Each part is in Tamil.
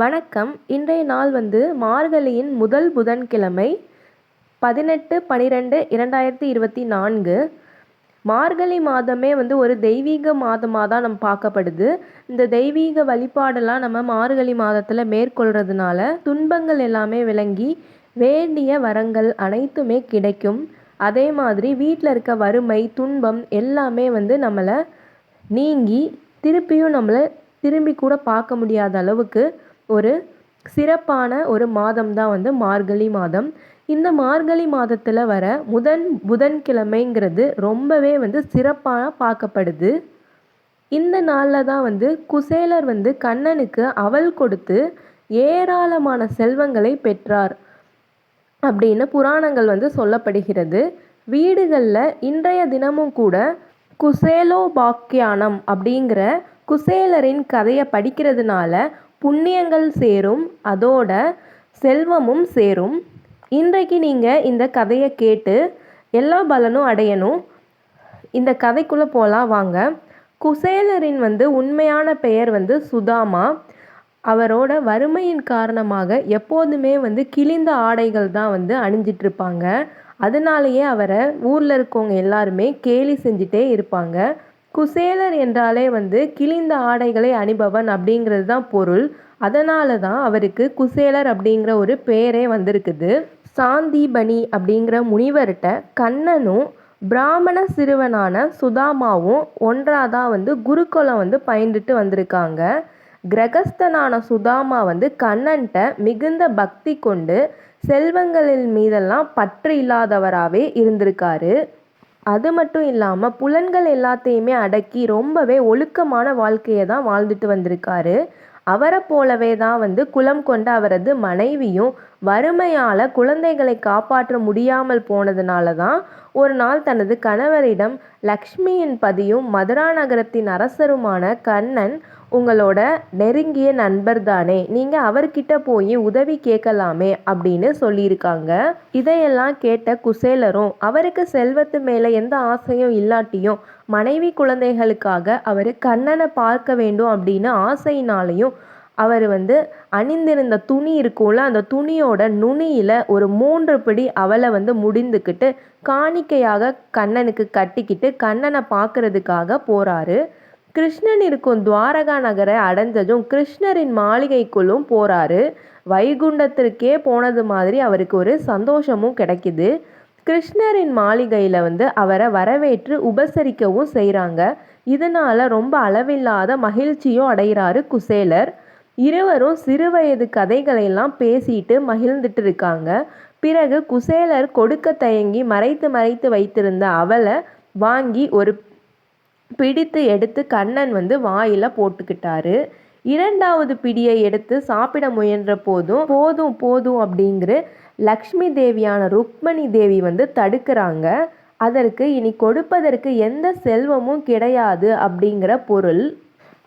வணக்கம். இன்றைய நாள் வந்து மார்கழியின் முதல் புதன்கிழமை பதினெட்டு பன்னிரெண்டு இரண்டாயிரத்தி இருபத்தி நான்கு. மார்கழி மாதமே வந்து ஒரு தெய்வீக மாதமாக தான் நம்ம பார்க்கப்படுது. இந்த தெய்வீக வழிபாடெல்லாம் நம்ம மார்கழி மாதத்தில் மேற்கொள்கிறதுனால துன்பங்கள் எல்லாமே விளங்கி வேண்டிய வரங்கள் அனைத்துமே கிடைக்கும். அதே மாதிரி வீட்டில் இருக்க வறுமை துன்பம் எல்லாமே வந்து நம்மளை நீங்கி திருப்பியும் நம்மளை திரும்பி கூட பார்க்க முடியாத அளவுக்கு ஒரு சிறப்பான ஒரு மாதம் தான் வந்து மார்கழி மாதம். இந்த மார்கழி மாதத்தில் வர முதன் புதன்கிழமைங்கிறது ரொம்பவே வந்து சிறப்பாக பார்க்கப்படுது. இந்த நாளில் தான் வந்து குசேலர் வந்து கண்ணனுக்கு அவள் கொடுத்து ஏராளமான செல்வங்களை பெற்றார் அப்படின்னு புராணங்கள் வந்து சொல்லப்படுகிறது. வீடுகளில் இன்றைய தினமும் கூட குசேலோபாக்கியானம் அப்படிங்கிற குசேலரின் கதையை படிக்கிறதுனால புண்ணியங்கள் சேரும் அதோட செல்வமும் சேரும். இன்றைக்கு நீங்கள் இந்த கதையை கேட்டு எல்லா பலனும் அடையணும். இந்த கதைக்குள்ளே போகலாம் வாங்க. குசேலரின் வந்து உண்மையான பெயர் வந்து சுதாமா. அவரோட வறுமையின் காரணமாக எப்போதுமே வந்து கிழிந்த ஆடைகள் தான் வந்து அணிஞ்சிட்ருப்பாங்க அதனாலேயே அவரை ஊரில் இருக்கவங்க எல்லாருமே கேலி செஞ்சிட்டே இருப்பாங்க. குசேலர் என்றாலே வந்து கிழிந்த ஆடைகளை அணிபவன் அப்படிங்கிறது தான் பொருள். அதனால தான் அவருக்கு குசேலர் அப்படிங்கிற ஒரு பெயரே வந்திருக்குது. சாந்தீபனி அப்படிங்கிற முனிவர்கிட்ட கண்ணனும் பிராமண சிறுவனான சுதாமாவும் ஒன்றாக தான் வந்து குருகுலம் வந்து பயின்றுட்டு வந்திருக்காங்க. கிரகஸ்தனான சுதாமா வந்து கண்ணன்ட்ட மிகுந்த பக்தி கொண்டு செல்வங்களின் மீதெல்லாம் பற்று இல்லாதவராகவே இருந்திருக்காரு. அது மட்டும் இல்லாமல் புலன்கள் எல்லாத்தையுமே அடக்கி ரொம்பவே ஒழுக்கமான வாழ்க்கையை தான் வாழ்ந்துட்டு வந்திருக்காரு. அவரை போலவே தான் வந்து குலம் கொண்ட அவரது மனைவியும் வறுமையால் குழந்தைகளை காப்பாற்ற முடியாமல் போனதுனால தான் ஒரு நாள் தனது கணவரிடம் லக்ஷ்மியின் பதியும் மதுரா நகரத்தின் அரசருமான கண்ணன் உங்களோட நெருங்கிய நண்பர் தானே நீங்கள் அவர்கிட்ட போய் உதவி கேட்கலாமே அப்படின்னு சொல்லியிருக்காங்க. இதையெல்லாம் கேட்ட குசேலரும் அவருக்கு செல்வத்து மேலே எந்த ஆசையும் இல்லாட்டியும் மனைவி குழந்தைகளுக்காக அவர் கண்ணனை பார்க்க வேண்டும் அப்படின்னு ஆசையினாலையும் அவர் வந்து அணிந்திருந்த துணி இருக்கும்ல அந்த துணியோட நுனியில் ஒரு மூன்று பிடி அவளை வந்து முடிந்துக்கிட்டு காணிக்கையாக கண்ணனுக்கு கட்டிக்கிட்டு கண்ணனை பார்க்கறதுக்காக போகிறாரு கிருஷ்ணன் இருக்கும் துவாரகா நகரை அடைஞ்சதும் கிருஷ்ணரின் மாளிகைக்குள்ளும் போகிறாரு வைகுண்டத்திற்கே போனது மாதிரி அவருக்கு ஒரு சந்தோஷமும் கிடைக்கிது. கிருஷ்ணரின் மாளிகையில் வந்து அவரை வரவேற்று உபசரிக்கவும் செய்கிறாங்க இதனால் ரொம்ப அளவில்லாத மகிழ்ச்சியும் அடைகிறாரு குசேலர். இருவரும் சிறுவயது கதைகளையெல்லாம் பேசிட்டு மகிழ்ந்துட்டு இருக்காங்க. பிறகு குசேலர் கொடுக்க தயங்கி மறைத்து மறைத்து வைத்திருந்த அவளை வாங்கி ஒரு பிடித்து எடுத்து கண்ணன் வந்து வாயில் போட்டுக்கிட்டாரு. இரண்டாவது பிடியை எடுத்து சாப்பிட முயன்ற போதும் போதும் போதும் அப்படிங்கிற லக்ஷ்மி தேவியான ருக்மணி தேவி வந்து தடுக்கிறாங்க. அதற்கு இனி கொடுப்பதற்கு எந்த செல்வமும் கிடையாது அப்படிங்கிற பொருள்.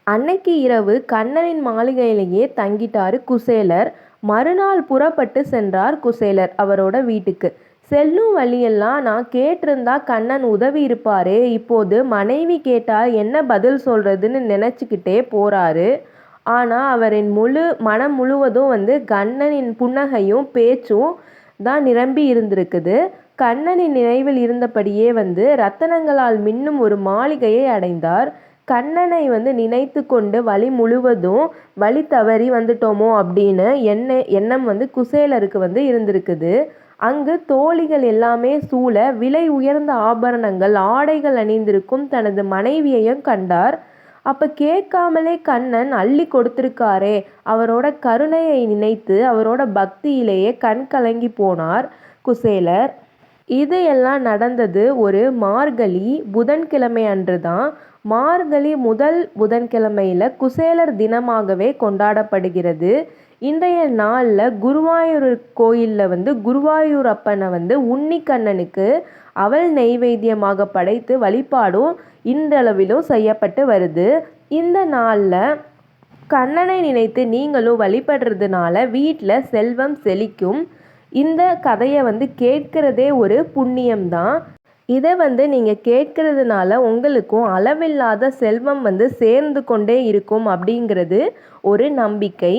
அன்னைக்கு இரவு கண்ணனின் மாளிகையிலேயே தங்கிட்டாரு குசேலர். மறுநாள் புறப்பட்டு சென்றார் குசேலர் அவரோட வீட்டுக்கு. செல்லும் வழியெல்லாம் நான் கேட்டிருந்தா கண்ணன் உதவி இருப்பார். இப்போது மனைவி கேட்டால் என்ன பதில் சொல்கிறதுன்னு நினச்சிக்கிட்டே போகிறாரு ஆனால் அவரின் முழு மனம் முழுவதும் வந்து கண்ணனின் புன்னகையும் பேச்சும் தான் நிரம்பி இருந்திருக்குது. கண்ணனின் நினைவில் இருந்தபடியே வந்து ரத்தனங்களால் மின்னும் ஒரு மாளிகையை அடைந்தார். கண்ணனை வந்து நினைத்து கொண்டு வழி முழுவதும் வழி தவறி வந்துட்டோமோ அப்படின்னு எண்ண எண்ணம் வந்து குசேலருக்கு வந்து இருந்திருக்குது. அங்கு தோழிகள் எல்லாமே சூழ விலை உயர்ந்த ஆபரணங்கள் ஆடைகள் அணிந்திருக்கும் தனது மனைவியையும் கண்டார். அப்போ கேட்காமலே கண்ணன் அள்ளி கொடுத்துருக்காரே. அவரோட கருணையை நினைத்து அவரோட பக்தியிலேயே கண் கலங்கி போனார் குசேலர். இது எல்லாம் நடந்தது ஒரு மார்கழி புதன்கிழமை அன்று தான் மார்கழி முதல் புதன்கிழமையில் குசேலர் தினமாகவே கொண்டாடப்படுகிறது. இன்றைய நாளில் குருவாயூர் கோயிலில் வந்து குருவாயூர் அப்பனை வந்து உன்னிக்கண்ணனுக்கு அவள் நெய்வேத்தியமாக படைத்து வழிபாடும் இன்றளவிலும் செய்யப்பட்டு வருது. இந்த நாளில் கண்ணனை நினைத்து நீங்களும் வழிபடுறதுனால வீட்டில் செல்வம் செழிக்கும். இந்த கதையை வந்து கேட்கிறதே ஒரு புண்ணியம்தான். இதை வந்து நீங்கள் கேட்கறதுனால உங்களுக்கும் அளவில்லாத செல்வம் வந்து சேர்ந்து கொண்டே இருக்கும் அப்படிங்கிறது ஒரு நம்பிக்கை.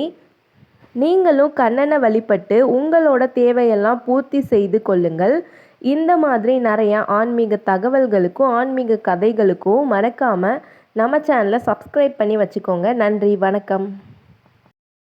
நீங்களும் கண்ணனை வழிபட்டு உங்களோட தேவையெல்லாம் பூர்த்தி செய்து கொள்ளுங்கள். இந்த மாதிரி நிறையா ஆன்மீக தகவல்களுக்கும் ஆன்மீக கதைகளுக்கும் மறக்காமல் நம்ம சேனலை சப்ஸ்கிரைப் பண்ணி வச்சுக்கோங்க. நன்றி வணக்கம்.